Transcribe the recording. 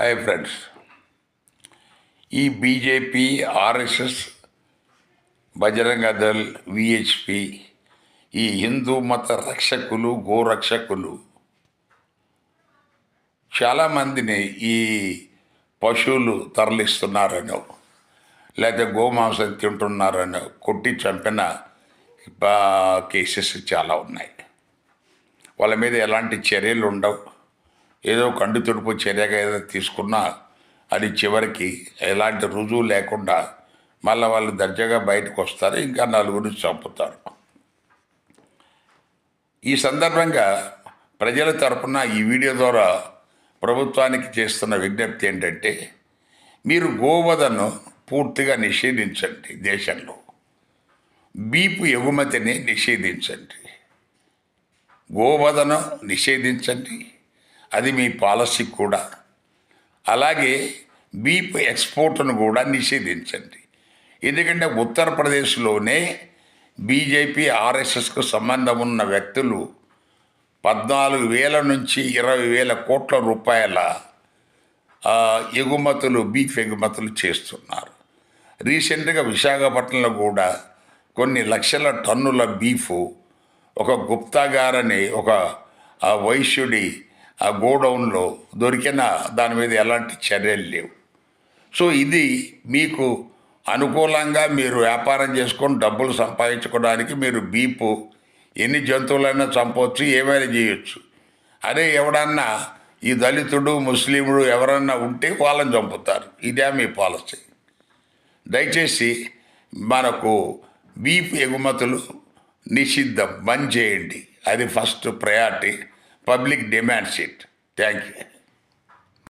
Hi friends ఈ BJP RSS Bajrang Dal VHP ఈ హిందూ మత రక్షకులు గోరక్షకులు చాలామందిని ఈ పశువులు తరలిస్తున్నారనో లేకపోతే గోమాంసం తింటున్నారనో కొట్టి చంపిన బా- కేసెస్ చాలా ఉన్నాయి. వాళ్ళ మీద ఎలాంటి చర్యలు ఉండవు. ఏదో కండు తుడుపు చర్యగా ఏదో తీసుకున్నా అది చివరికి ఎలాంటి రుజువు లేకుండా మళ్ళీ వాళ్ళు దర్జాగా బయటకు వస్తారు ఇంకా నలుగురిని చంపుతారు. ఈ సందర్భంగా ప్రజల తరపున ఈ వీడియో ద్వారా ప్రభుత్వానికి చేస్తున్న విజ్ఞప్తి ఏంటంటే మీరు గోవధను పూర్తిగా నిషేధించండి దేశంలో. బీపు ఎగుమతిని నిషేధించండి. గోవధను నిషేధించండి. అది మీ పాలసీ కూడా. అలాగే బీప్ ఎక్స్పోర్ట్ను కూడా నిషేధించండి. ఎందుకంటే ఉత్తరప్రదేశ్లోనే బీజేపీ ఆర్ఎస్ఎస్కు సంబంధం ఉన్న వ్యక్తులు పద్నాలుగు వేల నుంచి ఇరవై వేల కోట్ల రూపాయల ఎగుమతులు బీఫ్ ఎగుమతులు చేస్తున్నారు. రీసెంట్గా విశాఖపట్నంలో కూడా కొన్ని లక్షల టన్నుల బీఫ్ ఒక గుప్తా గారని ఒక వైశ్యుడి ఆ గోడౌన్లో దొరికిన దాని మీద ఎలాంటి చర్యలు లేవు. సో ఇది మీకు అనుకూలంగా మీరు వ్యాపారం చేసుకొని డబ్బులు సంపాదించుకోవడానికి మీరు బీపు ఎన్ని జంతువులైనా చంపవచ్చు ఏమైనా చేయొచ్చు. అదే ఎవడన్నా ఈ దళితుడు ముస్లిముడు ఎవరన్నా ఉంటే వాళ్ళని చంపుతారు. ఇదే మీ పాలసీ. దయచేసి మనకు బీఫ్ ఎగుమతులు నిషిద్ధం. బంద్ చేయండి. అది first priority. public demands it. Thank you.